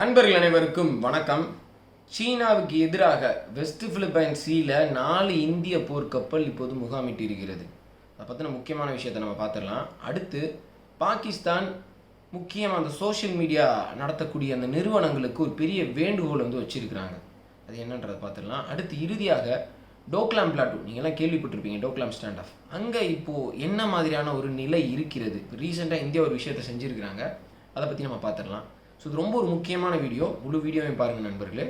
நண்பர்கள் அனைவருக்கும் வணக்கம். சீனாவுக்கு எதிராக வெஸ்ட் பிலிப்பைன் சீல நாலு இந்திய போர்க்கப்பல் இப்போது முகாமிட்டு இருக்கிறது அதை பற்றின முக்கியமான விஷயத்தை நம்ம பார்த்துடலாம். அடுத்து பாகிஸ்தான் முக்கியமாக அந்த சோஷியல் மீடியா நடத்தக்கூடிய அந்த நிறுவனங்களுக்கு ஒரு பெரிய வேண்டுகோள் வந்து வச்சிருக்கிறாங்க. அது என்னன்றதை பார்த்துடலாம். அடுத்து இறுதியாக டோக்லாம் பிளாட்டூ. நீங்கள்லாம் கேள்விப்பட்டிருப்பீங்க டோக்லாம் ஸ்டாண்ட் ஆஃப். அங்கே இப்போது என்ன மாதிரியான ஒரு நிலை இருக்கிறது? ரீசெண்டாக இந்தியா ஒரு விஷயத்தை செஞ்சுருக்கிறாங்க. அதை பற்றி நம்ம பார்த்துடலாம். ஸோ இது ரொம்ப ஒரு முக்கியமான வீடியோ முழு வீடியோவையும் பாருங்கள் நண்பர்களே.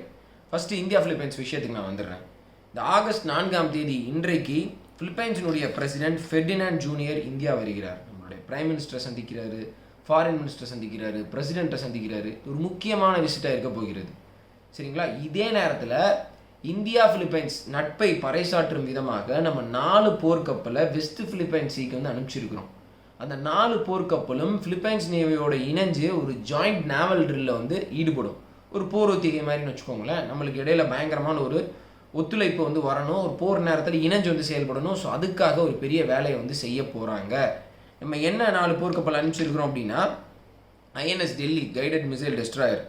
ஃபஸ்ட்டு இந்தியா ஃபிலிப்பைன்ஸ் விஷயத்துக்கு நான் வந்துடுறேன். இந்த ஆகஸ்ட் நான்காம் தேதி இன்றைக்கு ஃபிலிப்பைன்ஸினுடைய பிரசிடென்ட் ஃபெர்டினாண்ட் ஜூனியர் இந்தியா வருகிறார். நம்மளுடைய பிரைம் மினிஸ்டரை சந்திக்கிறாரு ஃபாரின் மினிஸ்டர் சந்திக்கிறாரு பிரசிடெண்ட்டை சந்திக்கிறாரு. ஒரு முக்கியமான விசிட்டாக இருக்க போகிறது. சரிங்களா? இதே நேரத்தில் இந்தியா ஃபிலிப்பைன்ஸ் நட்பை பறைசாற்றும் விதமாக நம்ம நாலு போர்க்கப்பலை வெஸ்ட் ஃபிலிப்பைன்ஸிக்கு வந்து அனுப்பிச்சிருக்கிறோம். அந்த நாலு போர்க்கப்பலும் பிலிப்பைன்ஸ் நேவியோட இணைஞ்சு ஒரு ஜாயிண்ட் நேவல் ட்ரில்ல வந்து ஈடுபடும். ஒரு போர் ஒத்திகை மாதிரின்னு வச்சுக்கோங்களேன். நம்மளுக்கு இடையில பயங்கரமான ஒரு ஒத்துழைப்பு வந்து வரணும். ஒரு போர் நேரத்தில் இணைஞ்சு வந்து செயல்படணும். ஸோ அதுக்காக ஒரு பெரிய வேலையை வந்து செய்ய போகிறாங்க நம்ம என்ன நாலு போர்க்கப்பல் அனுப்பிச்சிருக்கிறோம் அப்படின்னா INS Delhi guided missile destroyer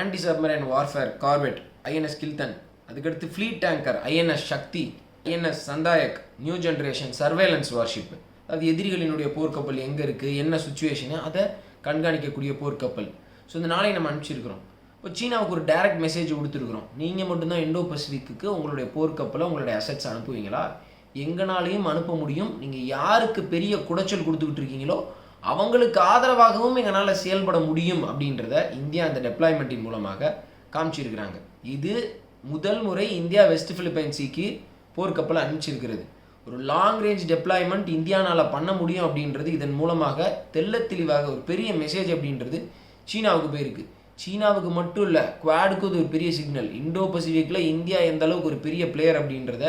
anti submarine warfare corvette INS Kiltan அதுக்கடுத்து fleet tanker INS Shakti INS Sandhayak new generation surveillance warship அது எதிரிகளினுடைய போர்க்கப்பல் எங்கே இருக்குது என்ன சுச்சுவேஷனு அதை கண்காணிக்கக்கூடிய போர்க்கப்பல். ஸோ இந்த நாளை நம்ம அனுப்பிச்சிருக்கிறோம். இப்போ சீனாவுக்கு ஒரு டைரக்ட் மெசேஜ் கொடுத்துருக்குறோம். நீங்கள் மட்டும்தான் இண்டோ பசிபிக்கு உங்களுடைய போர்க்கப்பலை உங்களுடைய அசட்ஸ் அனுப்புவீங்களா? எங்கனாலையும் அனுப்ப முடியும். நீங்கள் யாருக்கு பெரிய குடைச்சல் கொடுத்துக்கிட்டு இருக்கீங்களோ அவங்களுக்கு ஆதரவாகவும் எங்களால் செயல்பட முடியும் அப்படின்றத இந்தியா அந்த டெப்ளாய்மெண்ட்டின் மூலமாக காமிச்சிருக்கிறாங்க. இது முதல் முறை இந்தியா வெஸ்ட் பிலிப்பைன்சிக்கு போர்க்கப்பலை அனுப்பிச்சிருக்கிறது. ஒரு லாங் ரேஞ்ச் டெப்ளாய்மெண்ட் இந்தியானால் பண்ண முடியும் அப்படின்றது இதன் மூலமாக தெல்ல தெளிவாக ஒரு பெரிய மெசேஜ் அப்படின்றது சீனாவுக்கு போயிருக்கு. சீனாவுக்கு மட்டும் இல்லை குவாடுக்கு இது ஒரு பெரிய சிக்னல் இண்டோ பசிபிக்கில் இந்தியா எந்த அளவுக்கு ஒரு பெரிய பிளேயர் அப்படின்றத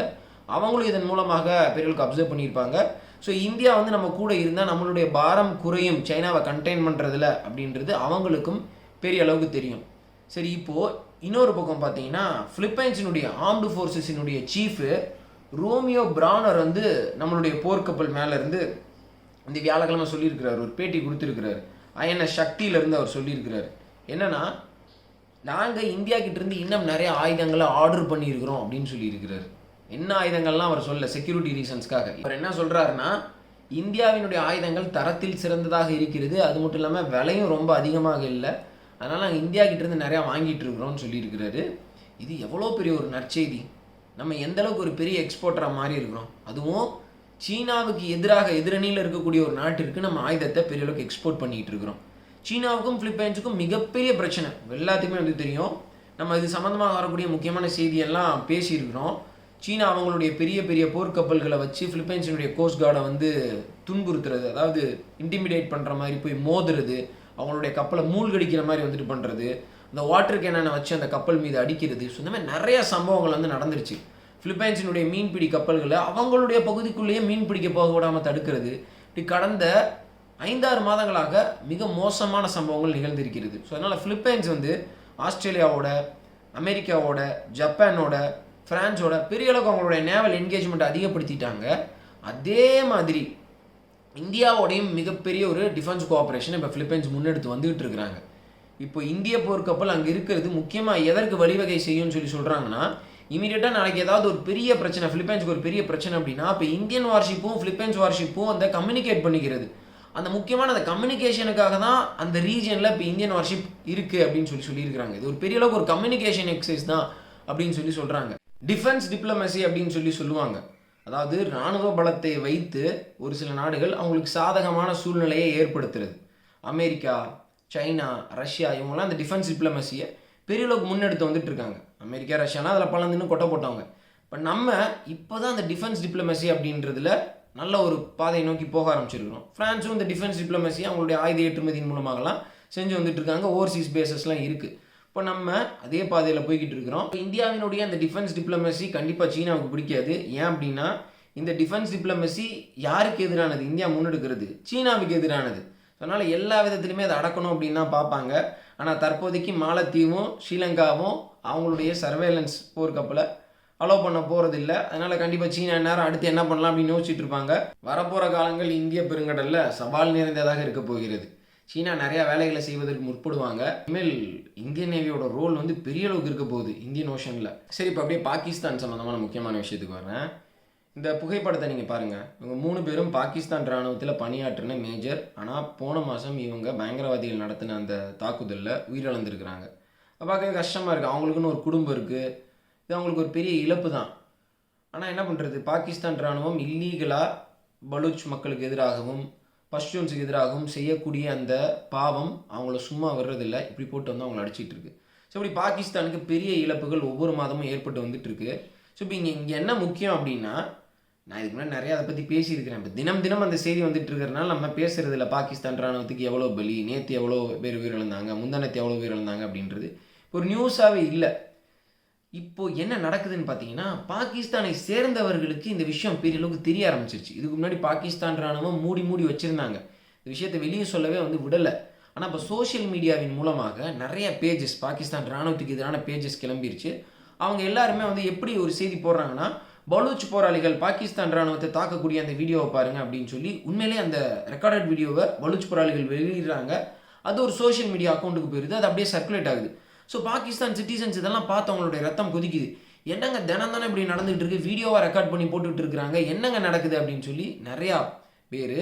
அவங்களும் இதன் மூலமாக பெரியவர்களுக்கு அப்சர்வ் பண்ணியிருப்பாங்க. ஸோ இந்தியா வந்து நம்ம கூட இருந்தால் நம்மளுடைய பாரம் குறையும் சைனாவை கண்டெயின் பண்ணுறதுல அப்படின்றது அவங்களுக்கும் பெரிய அளவுக்கு தெரியும். சரி இப்போது இன்னொரு பக்கம் பார்த்தீங்கன்னா ஃபிலிப்பைன்ஸினுடைய ஆர்ம்டு ஃபோர்ஸஸினுடைய சீஃபு ரோமியோ பிரானர் வந்து நம்மளுடைய போர்க்கப்பல் மேலேருந்து இந்த வியாழக்கிழமை சொல்லியிருக்கிறார் ஒரு பேட்டி கொடுத்துருக்கிறார். அயன சக்தியிலேருந்து அவர் சொல்லியிருக்கிறார். என்னென்னா நாங்கள் இந்தியா கிட்டேருந்து இன்னும் நிறைய ஆயுதங்களை ஆர்டர் பண்ணியிருக்கிறோம் அப்படின்னு சொல்லியிருக்கிறார். என்ன ஆயுதங்கள்லாம் அவர் சொல்ல செக்யூரிட்டி ரீசன்ஸ்க்காக அவர் என்ன சொல்கிறாருன்னா இந்தியாவினுடைய ஆயுதங்கள் தரத்தில் சிறந்ததாக இருக்கிறது அது மட்டும் இல்லாமல் விலையும் ரொம்ப அதிகமாக இல்லை. அதனால் நாங்கள் இந்தியா கிட்டேருந்து நிறையா வாங்கிட்டு இருக்கிறோம்னு சொல்லியிருக்கிறாரு. இது எவ்வளோ பெரிய ஒரு நற்செய்தி. நம்ம எந்த அளவுக்கு ஒரு பெரிய எக்ஸ்போர்ட்டராக மாறி இருக்கிறோம் அதுவும் சீனாவுக்கு எதிராக எதிரணியில் இருக்கக்கூடிய ஒரு நாட்டிற்கு நம்ம ஆயுதத்தை பெரிய அளவுக்கு எக்ஸ்போர்ட் பண்ணிகிட்டு இருக்கிறோம். சீனாவுக்கும் பிலிப்பைன்ஸுக்கும் மிகப்பெரிய பிரச்சனை. எல்லாத்துக்குமே வந்து தெரியும். நம்ம இது சம்மந்தமாக வரக்கூடிய முக்கியமான செய்தியெல்லாம் பேசியிருக்கிறோம். சீனா அவங்களுடைய பெரிய பெரிய போர்க்கப்பல்களை வச்சு பிலிப்பைன்ஸினுடைய கோஸ்ட் கார்டை வந்து துன்புறுத்துறது அதாவது இன்டிமிடேட் பண்ணுற மாதிரி போய் மோதுறது அவங்களுடைய கப்பலை மூழ்கடிக்கிற மாதிரி வந்துட்டு பண்ணுறது அந்த வாட்டர் என்னென்ன வச்சு அந்த கப்பல் மீது அடிக்கிறது ஸோ இந்த மாதிரி நிறைய சம்பவங்கள் வந்து நடந்துருச்சு. பிலிப்பைன்ஸினுடைய மீன்பிடி கப்பல்களை அவங்களுடைய பகுதிக்குள்ளேயே மீன் பிடிக்க போக விடாமல் தடுக்கிறது. இப்படி கடந்த ஐந்தாறு மாதங்களாக மிக மோசமான சம்பவங்கள் நிகழ்ந்திருக்கிறது. ஸோ அதனால் பிலிப்பைன்ஸ் வந்து ஆஸ்திரேலியாவோட அமெரிக்காவோட ஜப்பானோட ஃப்ரான்ஸோட பெரிய அளவுக்கு அவங்களுடைய நேவல் என்கேஜ்மெண்ட் அதிகப்படுத்திட்டாங்க. அதே மாதிரி இந்தியாவோடையும் மிகப்பெரிய ஒரு டிஃபென்ஸ் கோஆப்ரேஷன் இப்போ பிலிப்பைன்ஸ் முன்னெடுத்து வந்துகிட்டு இருக்கிறாங்க. இப்போ இந்திய போர்க்கப்பல் அங்கே இருக்கிறது முக்கியமாக எதற்கு வழிவகை செய்யும்னு சொல்லி சொல்கிறாங்கன்னா இமீடியட்டாக நாளைக்கு ஏதாவது ஒரு பெரிய பிரச்சனை ஃபிலிப்பைன்ஸ்க்கு ஒரு பெரிய பிரச்சனை அப்படின்னா இப்போ இந்தியன் வார்ஷிப்பும் ஃபிலிப்பைன்ஸ் வார்ஷிப்பும் அந்த கம்யூனிகேட் பண்ணிக்கிறது. அந்த முக்கியமான அந்த கம்யூனிகேஷனுக்காக தான் அந்த ரீஜனில் இப்போ இந்தியன் வார்ஷிப் இருக்குது அப்படின்னு சொல்லி சொல்லியிருக்கிறாங்க. இது ஒரு பெரிய அளவுக்கு ஒரு கம்யூனிகேஷன் எக்ஸசைஸ் தான் அப்படின்னு சொல்லி சொல்கிறாங்க டிஃபென்ஸ் டிப்ளமசி அப்படின்னு சொல்லி சொல்லுவாங்க. அதாவது இராணுவ பலத்தை வைத்து ஒரு சில நாடுகள் அவங்களுக்கு சாதகமான சூழ்நிலையை ஏற்படுத்துறது. அமெரிக்கா சைனா ரஷ்யா இவங்கெல்லாம் அந்த டிஃபென்ஸ் டிப்ளமசியை பெரிய அளவுக்கு முன்னெடுத்து வந்துட்டு இருக்காங்க அமெரிக்கா ரஷ்யானா அதில் பலந்துன்னு கொட்டை போட்டவங்க. இப்போ நம்ம இப்போ தான் அந்த டிஃபென்ஸ் டிப்ளமசி அப்படின்றதுல நல்ல ஒரு பாதையை நோக்கி போக ஆரம்பிச்சிருக்கிறோம். ஃப்ரான்ஸும் இந்த டிஃபென்ஸ் டிப்ளமசி அவங்களுடைய ஆயுத ஏற்றுமதியின் மூலமாகலாம் செஞ்சு வந்துட்டு இருக்காங்க ஓவர்சீஸ் பேசஸ்லாம் இருக்குது இப்போ நம்ம அதே பாதையில் போய்கிட்டு இருக்கிறோம். இப்போ இந்தியாவினுடைய அந்த டிஃபென்ஸ் டிப்ளமசி கண்டிப்பாக சீனாவுக்கு பிடிக்காது. ஏன் அப்படின்னா இந்த டிஃபென்ஸ் டிப்ளமசி யாருக்கு எதிரானது? இந்தியா முன்னெடுக்கிறது. சீனாவுக்கு எதிரானது. அதனால் எல்லா விதத்துலையுமே அதை அடக்கணும் அப்படின்னா பார்ப்பாங்க. ஆனால் தற்போதைக்கு மாலத்தீவும் ஸ்ரீலங்காவும் அவங்களுடைய சர்வேலன்ஸ் போர்க்கப்பலை அலோவ் பண்ண போகிறதில்ல அதனால் கண்டிப்பாக சீனா நேரம் அடுத்து என்ன பண்ணலாம் அப்படின்னு யோசிச்சுட்டு இருப்பாங்க. வரப்போகிற காலங்கள் இந்திய பெருங்கடலில் சவால் நிறைந்ததாக இருக்க போகிறது. சீனா நிறையா வேலைகளை செய்வதற்கு முற்படுவாங்க. இனிமேல் இந்தியன் நேவியோட ரோல் வந்து பெரிய அளவுக்கு இருக்க போகுது இந்தியன் ஓஷனில் சரி இப்போ அப்படியே பாகிஸ்தான் சம்மந்தமான முக்கியமான விஷயத்துக்கு வரேன் இந்த புகைப்படத்தை நீங்கள் பாருங்கள் இவங்க மூணு பேரும் பாகிஸ்தான் இராணுவத்தில் பணியாற்றின மேஜர். ஆனால் போன மாதம் இவங்க பயங்கரவாதிகள் நடத்தின அந்த தாக்குதலில் உயிரிழந்திருக்கிறாங்க. பார்க்கவே கஷ்டமாக இருக்குது அவங்களுக்குன்னு ஒரு குடும்பம் இருக்குது இது அவங்களுக்கு ஒரு பெரிய இழப்பு தான். ஆனால் என்ன பண்ணுறது பாகிஸ்தான் இராணுவம் இல்லீகலாக பலூச் மக்களுக்கு எதிராகவும் பஷ்டூன்ஸுக்கு எதிராகவும் செய்யக்கூடிய அந்த பாவம் அவங்கள சும்மா வர்றதில்ல இப்படி போட்டு வந்து அவங்கள அடிச்சிட்டு இருக்கு. ஸோ இப்படி பாகிஸ்தானுக்கு பெரிய இழப்புகள் ஒவ்வொரு மாதமும் ஏற்பட்டு வந்துட்டு இருக்கு. ஸோ இப்போ இங்கே இங்கே என்ன முக்கியம் அப்படின்னா நான் இதுக்கு முன்னாடி நிறைய அதை பற்றி பேசியிருக்கிறேன். இப்போ தினம் தினம் அந்த செய்தி வந்துட்டு இருக்கிறனால நம்ம பேசுறது இல்லை பாகிஸ்தான் ராணுவத்துக்கு எவ்வளோ பலி நேற்று எவ்வளோ பேர் உயிரிழந்தாங்க முந்தானத்து எவ்வளோ உயிரிழந்தாங்க அப்படின்றது ஒரு நியூஸாகவே இல்லை. இப்போ என்ன நடக்குதுன்னு பார்த்தீங்கன்னா பாகிஸ்தானை சேர்ந்தவர்களுக்கு இந்த விஷயம் பெரிய அளவுக்கு தெரிய ஆரம்பிச்சிருச்சு. இதுக்கு முன்னாடி பாகிஸ்தான் ராணுவம் மூடி மூடி வச்சுருந்தாங்க. இந்த விஷயத்தை வெளியே சொல்லவே வந்து விடலை. ஆனால் இப்போ சோஷியல் மீடியாவின் மூலமாக நிறைய பேஜஸ் பாகிஸ்தான் ராணுவத்துக்கு எதிரான பேஜஸ் கிளம்பிருச்சு. அவங்க எல்லாருமே வந்து எப்படி ஒரு செய்தி போடுறாங்கன்னா பலூச் போராளிகள் பாகிஸ்தான் ராணுவத்தை தாக்கக்கூடிய அந்த வீடியோவை பாருங்கள் அப்படின்னு சொல்லி உண்மையிலே அந்த ரெக்கார்டட் வீடியோவை பலூச் போராளிகள் வெளியிடுறாங்க. அது ஒரு சோஷியல் மீடியா அக்கௌண்ட்டுக்கு போயிருது. அது அப்படியே சர்க்குலேட் ஆகுது. ஸோ பாகிஸ்தான் சிட்டிசன்ஸ் இதெல்லாம் பார்த்து அவங்களுடைய ரத்தம் கொதிக்குது. என்னங்க தினம் தானே இப்படி நடந்துகிட்டு இருக்கு? வீடியோவாக ரெக்கார்ட் பண்ணி போட்டுட்டு இருக்கிறாங்க. என்னங்க நடக்குது அப்படின்னு சொல்லி நிறையா பேர்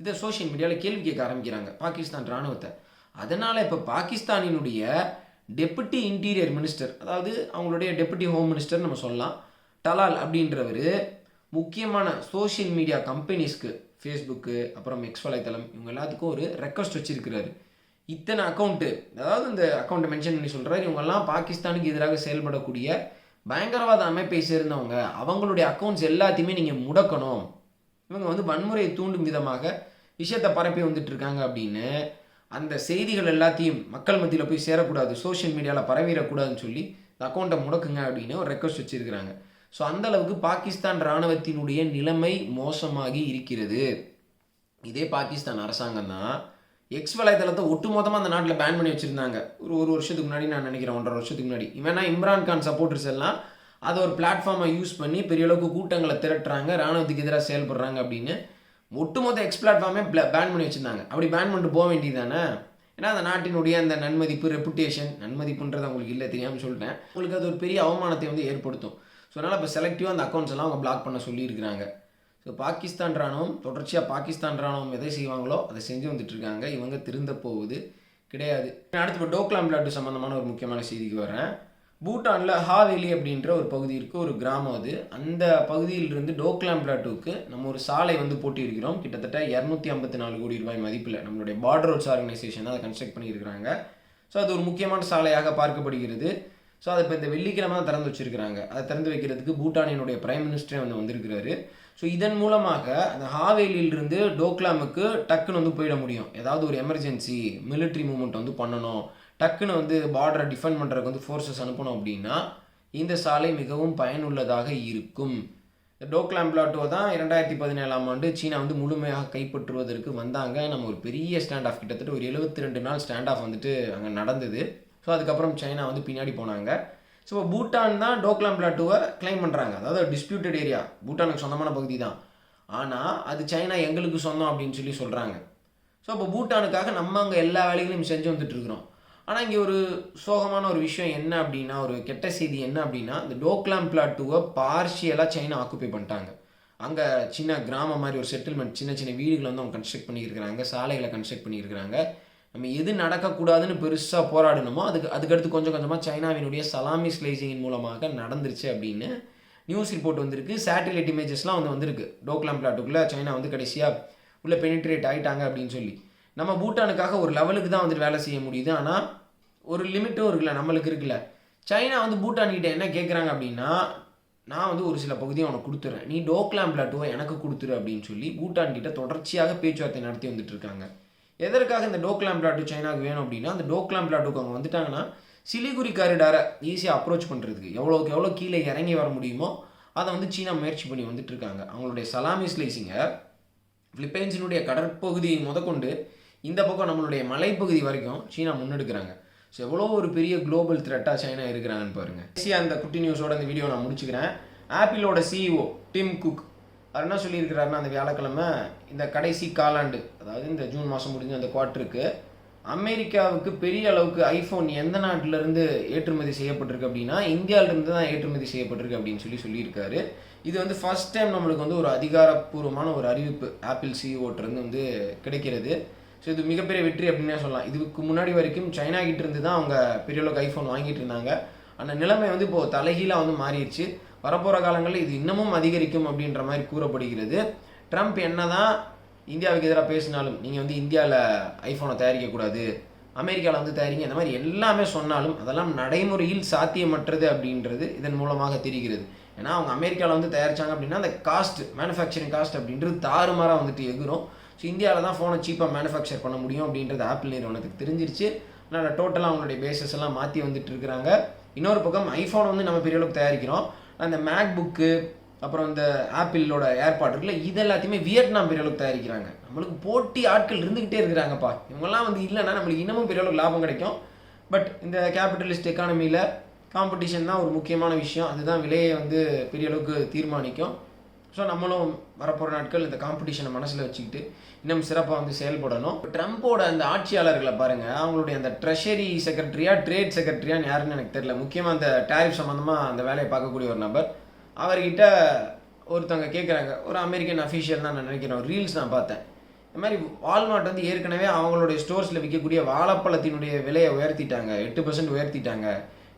இதை சோஷியல் மீடியாவில் கேள்வி கேட்க ஆரம்பிக்கிறாங்க பாகிஸ்தான் ராணுவத்தை அதனால் இப்போ பாகிஸ்தானினுடைய டெப்புட்டி இன்டீரியர் மினிஸ்டர் அதாவது அவங்களுடைய டெப்புட்டி ஹோம் மினிஸ்டர் நம்ம சொல்லலாம். டலால் அப்படின்றவர் முக்கியமான சோஷியல் மீடியா கம்பெனிஸ்க்கு ஃபேஸ்புக்கு அப்புறம் எக்ஸ் வலைத்தளம் இவங்க எல்லாத்துக்கும் ஒரு ரெக்வஸ்ட் வச்சிருக்கிறாரு. இத்தனை அக்கௌண்ட்டு அதாவது இந்த அக்கௌண்ட்டை மென்ஷன் பண்ணி சொல்கிறாரு இவங்கெல்லாம் பாகிஸ்தானுக்கு எதிராக செயல்படக்கூடிய பயங்கரவாத அமைப்பை சேர்ந்தவங்க. அவங்களுடைய அக்கௌண்ட்ஸ் எல்லாத்தையுமே நீங்கள் முடக்கணும். இவங்க வந்து வன்முறையை தூண்டும் விதமாக விஷயத்தை பரப்பி வந்துட்டு இருக்காங்க அப்படின்னு அந்த செய்திகள் எல்லாத்தையும் மக்கள் மத்தியில் போய் சேரக்கூடாது சோஷியல் மீடியாவில் பரவிடக்கூடாதுன்னு சொல்லி இந்த அக்கௌண்ட்டை முடக்குங்க அப்படின்னு ஒரு ரெக்வஸ்ட் வச்சுருக்கிறாங்க. ஸோ அந்த அளவுக்கு பாகிஸ்தான் இராணுவத்தினுடைய நிலைமை மோசமாகி இருக்கிறது. இதே பாகிஸ்தான் அரசாங்கம் தான். எக்ஸ் வலைதளத்தை ஒட்டுமொத்தமாக அந்த நாட்டில் பேன் பண்ணி வச்சுருந்தாங்க. ஒரு ஒரு வருஷத்துக்கு முன்னாடி நான் நினைக்கிறேன் ஒன்றரை வருஷத்துக்கு முன்னாடி. இவனா இம்ரான் கான் சப்போர்ட்டர்ஸ் எல்லாம் அதை ஒரு பிளாட்ஃபார்மை யூஸ் பண்ணி பெரிய அளவுக்கு கூட்டங்களை திரட்டுறாங்க ராணுவத்துக்கு எதிராக செயல்படுறாங்க அப்படின்னு ஒட்டுமொத்த எக்ஸ் பிளாட்ஃபார்மே பேன் பண்ணி வச்சுருந்தாங்க. அப்படி பேன் பண்ணிட்டு போக வேண்டியதானே ஏன்னா அந்த நாட்டினுடைய அந்த நன்மதிப்பு ரெப்புடேஷன் நன்மதிப்புன்றது அவங்களுக்கு இல்லை தெரியாமல் சொல்லிட்டேன் உங்களுக்கு அது ஒரு பெரிய அவமானத்தை வந்து ஏற்படுத்தும். ஸோ அதனால் இப்போ செலக்டிவாக அந்த அக்கௌண்ட்ஸ் எல்லாம் அவங்க பிளாக் பண்ண சொல்லியிருக்கிறாங்க. ஸோ பாகிஸ்தான் ராணுவம் தொடர்ச்சியாக பாகிஸ்தான் ராணுவம் எதை செய்வாங்களோ அதை செஞ்சு வந்துட்டுருக்காங்க இவங்க திருந்த போகுது கிடையாது. அடுத்து இப்போ டோக்லாம் பிளாட்டு சம்மந்தமான ஒரு முக்கியமான செய்திக்கு வரேன். பூட்டானில் ஹாவேலி அப்படின்ற ஒரு பகுதி இருக்குது ஒரு கிராமம் அது. அந்த பகுதியிலிருந்து டோக்லாம் பிளாட்டுவுக்கு நம்ம ஒரு சாலை வந்து போட்டியிருக்கிறோம் கிட்டத்தட்ட இரநூத்தி ஐம்பத்தி நாலு கோடி ரூபாய் மதிப்பில் நம்மளுடைய பார்டர் ரோட்ஸ் ஆர்கனைசேஷன் அதை கன்ஸ்ட்ரக்ட் பண்ணியிருக்கிறாங்க. ஸோ அது ஒரு முக்கியமான சாலையாக பார்க்கப்படுகிறது. ஸோ அதை இப்போ இந்த வெள்ளிக்கிழமை தான் திறந்து வச்சிருக்கிறாங்க. அதை திறந்து வைக்கிறதுக்கு பூட்டானினுடைய பிரைம் மினிஸ்டரே வந்து வந்திருக்கிறாரு. ஸோ இதன் மூலமாக அந்த ஹாவேலியிலிருந்து டோக்லாமுக்கு டக்குன்னு வந்து போயிட முடியும். ஏதாவது ஒரு எமர்ஜென்சி மிலிட்ரி மூமெண்ட் வந்து பண்ணணும். டக்குன்னு வந்து பார்டரை டிஃபெண்ட் பண்ணுறதுக்கு வந்து ஃபோர்ஸஸ் அனுப்பணும் அப்படின்னா இந்த சாலை மிகவும் பயனுள்ளதாக இருக்கும். இந்த டோக்லாம் பிளாட்டோ தான் இரண்டாயிரத்தி பதினேழாம் ஆண்டு சீனா வந்து முழுமையாக கைப்பற்றுவதற்கு வந்தாங்க. நம்ம ஒரு பெரிய ஸ்டாண்ட் ஆஃப் கிட்டத்தட்ட ஒரு எழுபத்தி ரெண்டு நாள் ஸ்டாண்ட் ஆஃப் வந்துட்டு அங்கே நடந்தது. ஸோ அதுக்கப்புறம் சைனா வந்து பின்னாடி போனாங்க. ஸோ பூட்டான் தான் டோக்லாம் பிளாட்டுவை கிளைம் பண்ணுறாங்க அதாவது டிஸ்பியூட்டட் ஏரியா பூட்டானுக்கு சொந்தமான பகுதி தான். ஆனால் அது சைனா எங்களுக்கு சொந்தம் அப்படின்னு சொல்லி சொல்கிறாங்க ஸோ அப்போ பூட்டானுக்காக நம்ம அங்கே எல்லா வேலைகளையும் செஞ்சு வந்துட்டுருக்குறோம் ஆனால் இங்கே ஒரு சோகமான ஒரு விஷயம் என்ன அப்படின்னா ஒரு கெட்ட செய்தி என்ன அப்படின்னா இந்த டோக்லாம் பிளாட்டுவை பார்ஷியலாக சைனா ஆக்குப்பை பண்ணிட்டாங்க. அங்கே சின்ன கிராமம் மாதிரி ஒரு செட்டில்மெண்ட் சின்ன சின்ன வீடுகளை வந்து அவங்க கன்ஸ்ட்ரக்ட் பண்ணியிருக்கிறாங்க. சாலைகளை கன்ஸ்ட்ரக்ட் பண்ணியிருக்கிறாங்க. நம்ம எது நடக்கக்கூடாதுன்னு பெருசாக போராடணுமோ அதுக்கு அதுக்கடுத்து கொஞ்சம் கொஞ்சமாக சைனாவினுடைய சலாமி ஸ்லைசிங்கின் மூலமாக நடந்துருச்சு அப்படின்னு நியூஸ் ரிப்போர்ட் வந்திருக்கு. சேட்டலைட் இமேஜஸ்லாம் வந்து வந்திருக்கு. டோக்லாம் பிளாட்டுக்குள்ளே சைனா வந்து கடைசியாக உள்ளே பெனிட்ரேட் ஆகிட்டாங்க அப்படின்னு சொல்லி. நம்ம பூட்டானுக்காக ஒரு லெவலுக்கு தான் வந்துட்டு வேலை செய்ய முடியுது. ஆனால் ஒரு லிமிட்டும் இருக்குல்ல நம்மளுக்கு இருக்குல்ல. சைனா வந்து பூட்டான்கிட்ட என்ன கேட்குறாங்க அப்படின்னா நான் வந்து ஒரு சில பகுதியை உனக்கு கொடுத்துறேன். நீ டோக்லாம் பிளாட்டுவை எனக்கு கொடுத்துரு அப்படின்னு சொல்லி பூட்டான்கிட்ட தொடர்ச்சியாக பேச்சுவார்த்தை நடத்தி வந்துட்டு இருக்காங்க. எதற்காக இந்த டோக்லாம் பிளாட்டு சைனாவுக்கு வேணும் அப்படின்னா அந்த டோக்லாம் பிளாட்டுக்கு அவங்க வந்துட்டாங்கன்னா சிலிகுரி காரிடாரை ஈஸியாக அப்ரோச் பண்ணுறதுக்கு எவ்வளோக்கு எவ்வளோ கீழே இறங்கி வர முடியுமோ அதை வந்து சீனா முயற்சி பண்ணி வந்துட்டு இருக்காங்க அவங்களுடைய சலாமி ஸ்லைசிங்கை பிலிப்பைன்ஸினுடைய கடற்பகுதியை முதற்கொண்டு இந்த பக்கம் நம்மளுடைய மலைப்பகுதி வரைக்கும் சீனா முன்னெடுக்கிறாங்க. ஸோ எவ்வளோ ஒரு பெரிய குளோபல் த்ரெட்டாக சைனா இருக்கிறாங்கன்னு பாருங்கள் ஈஸியாக அந்த குட்டி நியூஸோட இந்த வீடியோ நான் முடிச்சுக்கிறேன். ஆப்பிளோட சிஇஓ டிம் குக் அவர் என்ன சொல்லியிருக்கிறாருன்னா அந்த வியாழக்கிழமை இந்த கடைசி காலாண்டு அதாவது இந்த ஜூன் மாதம் முடிஞ்ச அந்த குவார்ட்டருக்கு அமெரிக்காவுக்கு பெரிய அளவுக்கு ஐஃபோன் எந்த நாட்டிலேருந்து ஏற்றுமதி செய்யப்பட்டிருக்கு அப்படின்னா இந்தியாவிலேருந்து தான் ஏற்றுமதி செய்யப்பட்டிருக்கு அப்படின்னு சொல்லி சொல்லியிருக்காரு. இது வந்து ஃபர்ஸ்ட் டைம் நம்மளுக்கு வந்து ஒரு அதிகாரப்பூர்வமான ஒரு அறிவிப்பு ஆப்பிள் சிஓட்டிருந்து வந்து கிடைக்கிறது. ஸோ இது மிகப்பெரிய வெற்றி அப்படின்னே சொல்லலாம். இதுக்கு முன்னாடி வரைக்கும் சைனா கிட்டேருந்து தான் அவங்க பெரிய அளவுக்கு ஐஃபோன் வாங்கிட்டு இருந்தாங்க. அந்த நிலைமை வந்து இப்போது தலைகீழாக வந்து மாறிடுச்சு. வரப்போகிற காலங்களில் இது இன்னமும் அதிகரிக்கும் அப்படின்ற மாதிரி கூறப்படுகிறது. ட்ரம்ப் என்ன தான் இந்தியாவுக்கு எதிராக பேசினாலும் நீங்கள் வந்து இந்தியாவில் ஐஃபோனை தயாரிக்கக்கூடாது அமெரிக்காவில் வந்து தயாரிங்க இந்த மாதிரி எல்லாமே சொன்னாலும் அதெல்லாம் நடைமுறையில் சாத்தியமற்றது அப்படின்றது இதன் மூலமாக தெரிகிறது. ஏன்னா அவங்க அமெரிக்காவில் வந்து தயாரிச்சாங்க அப்படின்னா அந்த காஸ்ட் மேனுஃபேக்சரிங் காஸ்ட் அப்படின்றது தாறுமாறாக வந்துட்டு எகுரும் ஸோ இந்தியாவில் தான் ஃபோனை சீப்பாக மேனுஃபேக்சர் பண்ண முடியும் அப்படின்றது ஆப்பிள் நிறுவனத்துக்கு தெரிஞ்சிருச்சு. அதனால் டோட்டலாக அவங்களுடைய பேசஸ் எல்லாம் மாற்றி வந்துட்டு இருக்கிறாங்க. இன்னொரு பக்கம் ஐஃபோன் வந்து நம்ம பெரிய அளவுக்கு தயாரிக்கிறோம். அந்த மேக் புக்கு அப்புறம் இந்த ஆப்பிளோட ஏர்பாட் இருக்குல்ல இது எல்லாத்தையுமே வியட்நாம் பெரிய அளவுக்கு தயாரிக்கிறாங்க. நம்மளுக்கு போட்டி ஆட்கள் இருந்துக்கிட்டே இருக்கிறாங்கப்பா. இவங்கெல்லாம் வந்து இல்லைன்னா நம்மளுக்கு இன்னமும் பெரிய அளவுக்கு லாபம் கிடைக்கும். பட் இந்த கேபிட்டலிஸ்ட் எக்கானமியில் காம்படிஷன் தான் ஒரு முக்கியமான விஷயம். அதுதான் விலையை வந்து பெரிய அளவுக்கு தீர்மானிக்கும். ஸோ நம்மளும் வரப்போகிற நாட்கள் இந்த காம்படிஷனை மனசில் வச்சுக்கிட்டு இன்னும் சிறப்பாக வந்து செயல்படணும். ட்ரம்ப்போட அந்த ஆட்சியாளர்களை பாருங்கள் அவங்களுடைய அந்த ட்ரெஷரி செக்ரட்டரியா ட்ரேட் செக்ரட்டரியான்னு யாருன்னு எனக்கு தெரியல. முக்கியமாக அந்த டேரிஃப் சம்மந்தமாக அந்த வேலையை பார்க்கக்கூடிய ஒரு நபர். அவர்கிட்ட ஒருத்தவங்க கேட்குறாங்க ஒரு அமெரிக்கன் அஃபீஷியல் தான் நான் நினைக்கிறேன். ஒரு ரீல்ஸ் நான் பார்த்தேன். இந்த மாதிரி வால்மார்ட் வந்து ஏற்கனவே அவங்களுடைய ஸ்டோர்ஸில் விற்கக்கூடிய வாழைப்பழத்தினுடைய விலையை உயர்த்திட்டாங்க. எட்டு பர்சன்ட் உயர்த்திட்டாங்க.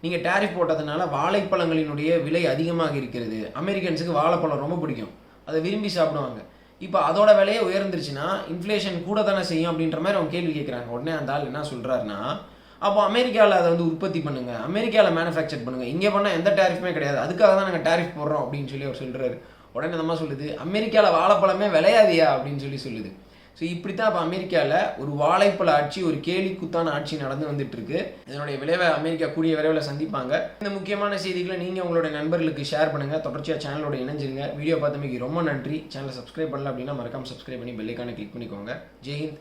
நீங்கள் டேரிஃப் போட்டதுனால வாழைப்பழங்களினுடைய விலை அதிகமாக இருக்கிறது. அமெரிக்கன்ஸுக்கு வாழைப்பழம் ரொம்ப பிடிக்கும். அதை விரும்பி சாப்பிடுவாங்க. இப்போ அதோட விலையே உயர்ந்துருச்சுன்னா இன்ஃப்ளேஷன் கூட தானே செய்யும் அப்படின்ற மாதிரி அவங்க கேள்வி கேட்குறாங்க உடனே அந்த ஆள் என்ன சொல்கிறாருன்னா அப்போ அமெரிக்காவில் அதை வந்து உற்பத்தி பண்ணுங்க. அமெரிக்காவில் மேனுஃபேக்சர் பண்ணுங்கள் இங்கே பண்ணால் எந்த டேரிஃபுமே கிடையாது. அதுக்காக தான் நாங்கள் டேரிஃப் போடுறோம் அப்படின்னு சொல்லி அவர் சொல்கிறாரு உடனே நம்ம சொல்லுது அமெரிக்காவில் வாழைப்பழமே விளையாதியா? அப்படின்னு சொல்லி சொல்லுது. ஸோ இப்படி தான் இப்போ அமெரிக்காவில் ஒரு வாழைப்பழ ஆட்சி ஒரு கேலி குத்தான ஆட்சி நடந்து வந்துட்டு இருக்கு இதனுடைய விளைவை அமெரிக்கா கூடிய விரைவில் சந்திப்பாங்க. இந்த முக்கியமான செய்திகளை நீங்கள் உங்களுடைய நண்பர்களுக்கு ஷேர் பண்ணுங்கள் தொடர்ச்சியாக சேனலோட இணைஞ்சிருங்க. வீடியோ பார்த்தமைக்கு ரொம்ப நன்றி. சேனலை சப்ஸ்கிரைப் பண்ணல அப்படின்னா மறக்காம சப்ஸ்கிரைப் பண்ணி பெல்லைக்கான கிளிக் பண்ணிக்கோங்க. ஜெய்ஹிந்த்